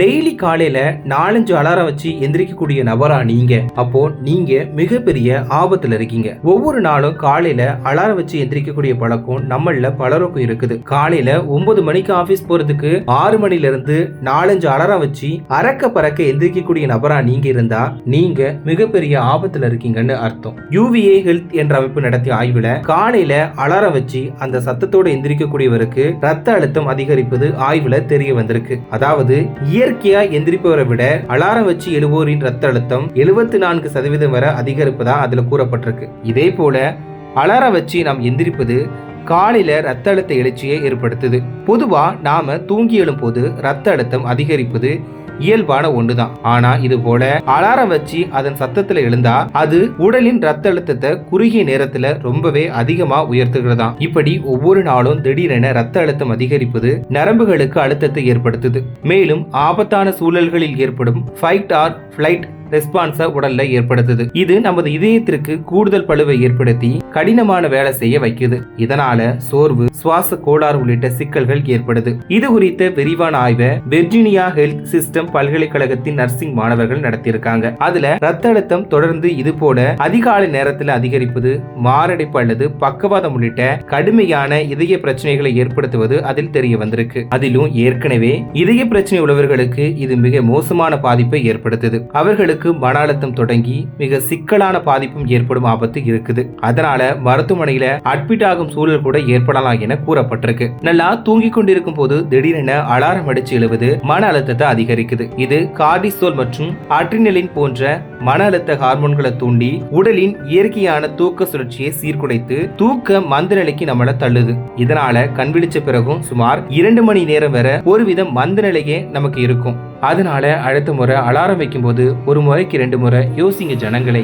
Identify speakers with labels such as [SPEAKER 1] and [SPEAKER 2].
[SPEAKER 1] Daily காலையில நாலஞ்சு alarm வச்சு எந்திரிக்கக்கூடிய நபரா நீங்க. அப்போ நீங்க மிகப்பெரிய ஆபத்துல இருக்கீங்க. ஒவ்வொரு நாளும் காலையில அலாரம் வச்சு எந்திரிக்கக்கூடிய பழக்கம் நம்மள பலருக்கும் இருக்குது. காலையில ஒன்பது மணிக்கு ஆபீஸ் போறதுக்கு ஆறு மணில இருந்து நாலஞ்சு அலாரம் வச்சு அறக்க பறக்க எந்திரிக்கக்கூடிய நபரா நீங்க இருந்தா நீங்க மிகப்பெரிய ஆபத்துல இருக்கீங்கன்னு அர்த்தம். யூவிஏ ஹெல்த் என்ற அமைப்பு நடத்திய ஆய்வுல காலையில அலாரம் வச்சு அந்த சத்தத்தோட எந்திரிக்கக்கூடியவருக்கு ரத்த அழுத்தம் அதிகரிப்பது ஆய்வுல தெரிய வந்திருக்கு. அதாவது இயற்கை இயற்கையா எந்திரிப்பவரை விட அலாரம் வச்சு எழுவோரின் ரத்த அழுத்தம் எழுபத்தி நான்கு சதவீதம் வரை அதிகரிப்பதா அதுல கூறப்பட்டிருக்கு. இதே போல அலாரம் வச்சு நாம் எந்திரிப்பது காலையில ரத்த அழுத்த எழுச்சியை ஏற்படுத்துது. பொதுவா நாம தூங்கி எழும்போது ரத்த அழுத்தம் அதிகரிப்பது இயல்பான ஒண்ணுதான். ஆனா இது போல அலாரம் வச்சு அதன் சத்தத்துல எழுந்தா அது உடலின் ரத்த அழுத்தத்தை குறுகிய நேரத்துல ரொம்பவே அதிகமா உயர்த்துகிறதாம். இப்படி ஒவ்வொரு நாளும் திடீரென ரத்த அழுத்தம் அதிகரிப்பது நரம்புகளுக்கு அழுத்தத்தை ஏற்படுத்துது. மேலும் ஆபத்தான சூழல்களில் ஏற்படும் ஃபைட் ஆர் ஃபிளைட் ரெஸ்பான்ஸை உடல்ல ஏற்படுத்துது. இது நமது இதயத்திற்கு கூடுதல் பழுவை ஏற்படுத்தி கடினமான வேலை செய்ய வைக்குது. இதனால சோர்வு சுவாச கோளாறு உள்ளிட்ட சிக்கல்கள் ஏற்படுது. இது குறித்த விரிவான ஆய்வை வெர்ஜீனியா ஹெல்த் சிஸ்டம் பல்கலைக்கழகத்தின் நர்சிங் மாணவர்கள் நடத்தியிருக்காங்க. அதுல ரத்த அழுத்தம் தொடர்ந்து இது போல அதிகாலை நேரத்தில் அதிகரிப்பது மாரடைப்பு அல்லது பக்கவாதம் உள்ளிட்ட கடுமையான இதய பிரச்சனைகளை ஏற்படுத்துவது அதில் தெரிய வந்திருக்கு. அதிலும் ஏற்கனவே இதய பிரச்சனை உள்ளவர்களுக்கு இது மிக மோசமான பாதிப்பை ஏற்படுத்துது. அவர்களுக்கு மன அழுத்தம் தொடங்கி மிக சிக்கலான பாதிப்பும் ஏற்படும் ஆபத்து இருக்குது. அதனால மருத்துவமனையில அட்மிட் ஆகும் சூழல் கூட ஏற்படலாம் என கூறப்பட்டிருக்கு. நல்லா தூங்கி கொண்டிருக்கும் போது திடீரென அலாரம் அடிச்சு எழுவது மன அழுத்தத்தை அதிகரிக்குது. இது கார்டிசோல் மற்றும் அட்ரினலின் போன்ற மன அழுத்த ஹார்மோன்களை தூண்டி உடலின் இயற்கையான தூக்க சுழற்சியை சீர்குலைத்து தூக்க மந்த நிலைக்கு நம்மள தள்ளுது. இதனால கண் விழிச்ச பிறகும் சுமார் இரண்டு மணி நேரம் வரை ஒருவித மந்த நிலையே நமக்கு இருக்கும். அதனால அடுத்த முறை அலாரம் வைக்கும்போது ஒரு முறைக்கு ரெண்டு முறை யோசிங்க ஜனங்களை.